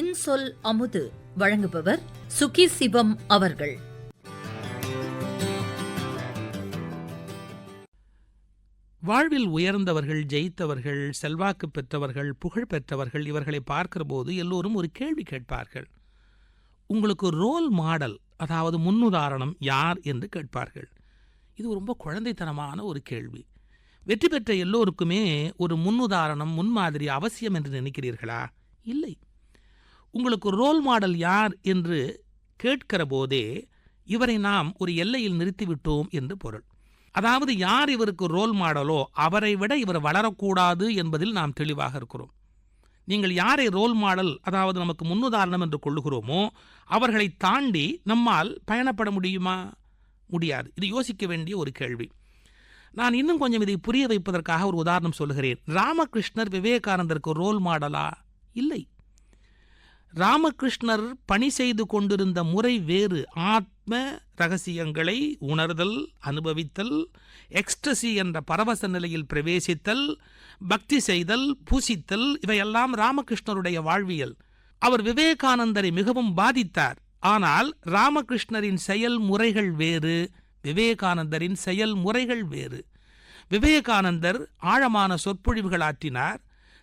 இன்சொல் அமுது வழங்குபவர் சுகி சிவம் அவர்கள். வாழ்வில் உயர்ந்தவர்கள் ஜெயித்தவர்கள் செல்வாக்கு பெற்றவர்கள் புகழ் பெற்றவர்கள் இவர்களை பார்க்கிற போது எல்லோரும் ஒரு கேள்வி கேட்பார்கள். உங்களுக்கு ரோல் மாடல் அதாவது முன்னுதாரணம் யார் என்று கேட்பார்கள். இது ரொம்ப குழந்தைத்தனமான ஒரு கேள்வி. வெற்றி பெற்ற எல்லோருக்குமே ஒரு முன்னுதாரணம் முன்மாதிரி அவசியம் என்று நினைக்கிறீர்களா? இல்லை. உங்களுக்கு ரோல் மாடல் யார் என்று கேட்கிற போதே இவரை நாம் ஒரு எல்லையில் நிறுத்திவிட்டோம் என்று பொருள். அதாவது யார் இவருக்கு ரோல் மாடலோ அவரை விட இவர் வளரக்கூடாது என்பதில் நாம் தெளிவாக இருக்கிறோம். நீங்கள் யாரை ரோல் மாடல் அதாவது நமக்கு முன்னுதாரணம் என்று கொள்ளுகிறோமோ அவர்களை தாண்டி நம்மால் பயணப்பட முடியுமா? முடியாது. இது யோசிக்க வேண்டிய ஒரு கேள்வி. நான் இன்னும் கொஞ்சம் இதை புரிய வைப்பதற்காக ஒரு உதாரணம் சொல்லுகிறேன். ராமகிருஷ்ணர் விவேகானந்தருக்கு ரோல் மாடலா இல்லை. ராமகிருஷ்ணர் பணி செய்து கொண்டிருந்த முறை வேறு. ஆத்ம ரகசியங்களை உணர்தல் அனுபவித்தல் எக்ஸ்டசி என்ற பரவச நிலையில் பிரவேசித்தல் பக்தி செய்தல் பூசித்தல் இவையெல்லாம் ராமகிருஷ்ணருடைய வாழ்வியல். அவர் விவேகானந்தரை மிகவும் பாதித்தார். ஆனால் ராமகிருஷ்ணரின் செயல்முறைகள் வேறு விவேகானந்தரின் செயல்முறைகள் வேறு. விவேகானந்தர் ஆழமான சொற்பொழிவுகள் ஆற்றினார்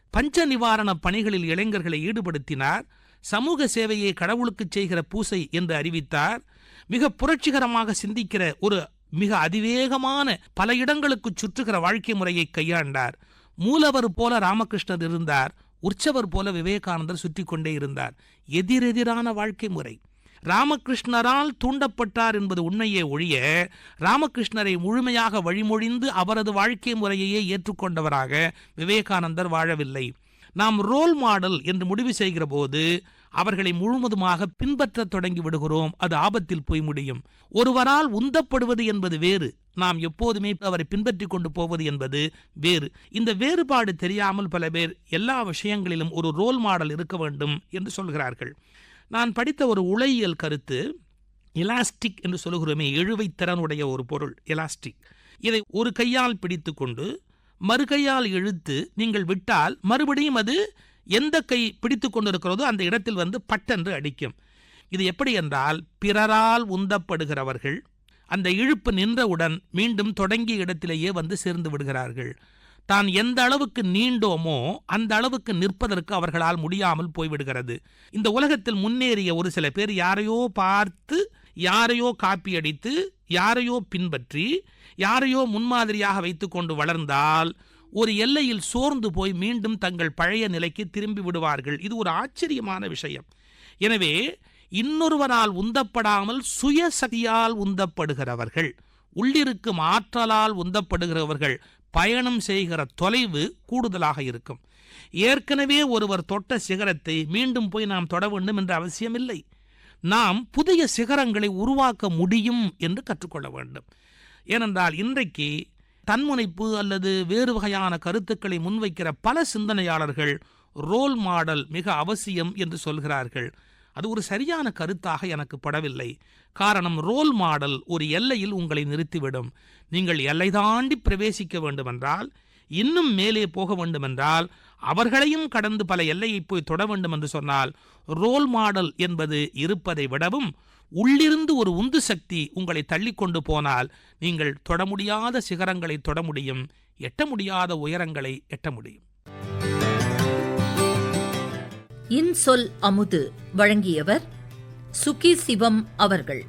பஞ்ச நிவாரண பணிகளில் இளைஞர்களை ஈடுபடுத்தினார் சமூக சேவையை கடவுளுக்கு செய்கிற பூசை என்று அறிவித்தார். மிக புரட்சிகரமாக சிந்திக்கிற ஒரு மிக அதிவேகமான பல இடங்களுக்கு சுற்றுகிற வாழ்க்கை முறையை கையாண்டார். மூலவர் போல ராமகிருஷ்ணர் இருந்தார். உற்சவர் போல விவேகானந்தர் சுற்றி கொண்டே இருந்தார். எதிரெதிரான வாழ்க்கை முறை. ராமகிருஷ்ணரால் தூண்டப்பட்டார் என்பது உண்மையே ஒழிய ராமகிருஷ்ணரை முழுமையாக வழிமொழிந்து அவரது வாழ்க்கை முறையையே ஏற்றுக்கொண்டவராக விவேகானந்தர் வாழவில்லை. நாம் ரோல் மாடல் என்று முடிவு செய்கிற போது அவர்களை முழுவதுமாக பின்பற்றத் தொடங்கி விடுகிறோம். அது ஆபத்தில் போய் முடியும். ஒருவரால் உந்தப்படுவது என்பது வேறு. நாம் எப்போதுமே அவரை பின்பற்றி கொண்டு போவது என்பது வேறு. இந்த வேறுபாடு தெரியாமல் பல பேர் எல்லா விஷயங்களிலும் ஒரு ரோல் மாடல் இருக்க வேண்டும் என்று சொல்கிறார்கள். நான் படித்த ஒரு உளையியல் கருத்து எலாஸ்டிக் என்று சொல்லுகிறோமே எழுவைத்திறனுடைய ஒரு பொருள் எலாஸ்டிக் இதை ஒரு கையால் பிடித்து கொண்டு மறுகையால் இழுத்து நீங்கள் விட்டால் மறுபடியும் அது எந்த கை பிடித்து கொண்டிருக்கிறதோ அந்த இடத்தில் வந்து பட்டென்று அடிக்கும். இது எப்படி என்றால் பிறரால் உந்தப்படுகிறவர்கள் அந்த இழுப்பு நின்றவுடன் மீண்டும் தொடங்கிய இடத்திலேயே வந்து சேர்ந்து விடுகிறார்கள். தான் எந்த அளவுக்கு நீண்டோமோ அந்த அளவுக்கு நிற்பதற்கு அவர்களால் முடியாமல் போய்விடுகிறது. இந்த உலகத்தில் முன்னேறிய ஒரு சில பேர் யாரையோ பார்த்து யாரையோ காப்பி அடித்து யாரையோ பின்பற்றி யாரையோ முன்மாதிரியாக வைத்துக்கொண்டு வளர்ந்தால் ஒரு எல்லையில் சோர்ந்து போய் மீண்டும் தங்கள் பழைய நிலைக்கு திரும்பி விடுவார்கள். இது ஒரு ஆச்சரியமான விஷயம். எனவே இன்னொருவரால் உந்தப்படாமல் சுயசதியால் உந்தப்படுகிறவர்கள் உள்ளிருக்கும் ஆற்றலால் உந்தப்படுகிறவர்கள் பயணம் செய்கிற தொலைவு கூடுதலாக இருக்கும். ஏற்கனவே ஒருவர் தொட்ட சிகரத்தை மீண்டும் போய் நாம் தொட வேண்டும் என்ற அவசியமில்லை. நாம் புதிய சிகரங்களை உருவாக்க முடியும் என்று கற்றுக்கொள்ள வேண்டும். ஏனென்றால் இன்றைக்கு தன்முனைப்பு அல்லது வேறு வகையான கருத்துக்களை முன்வைக்கிற பல சிந்தனையாளர்கள் ரோல் மாடல் மிக அவசியம் என்று சொல்கிறார்கள். அது ஒரு சரியான கருத்தாக எனக்கு படவில்லை. காரணம் ரோல் மாடல் ஒரு எல்லையில் உங்களை நிறுத்திவிடும். நீங்கள் எல்லை தாண்டி பிரவேசிக்க வேண்டுமென்றால் இன்னும் மேலே போக வேண்டுமென்றால் அவர்களையும் கடந்து பல எல்லையை போய் தொட வேண்டும் என்று சொன்னால் ரோல் மாடல் என்பது இருப்பதை விடவும் உள்ளிருந்து ஒரு உந்து சக்தி உங்களை தள்ளிக்கொண்டு போனால் நீங்கள் தொட முடியாத சிகரங்களை தொட முடியும் எட்ட முடியாத உயரங்களை எட்ட முடியும். இன்சொல் அமுது வழங்கியவர் சுகி சிவம் அவர்கள்.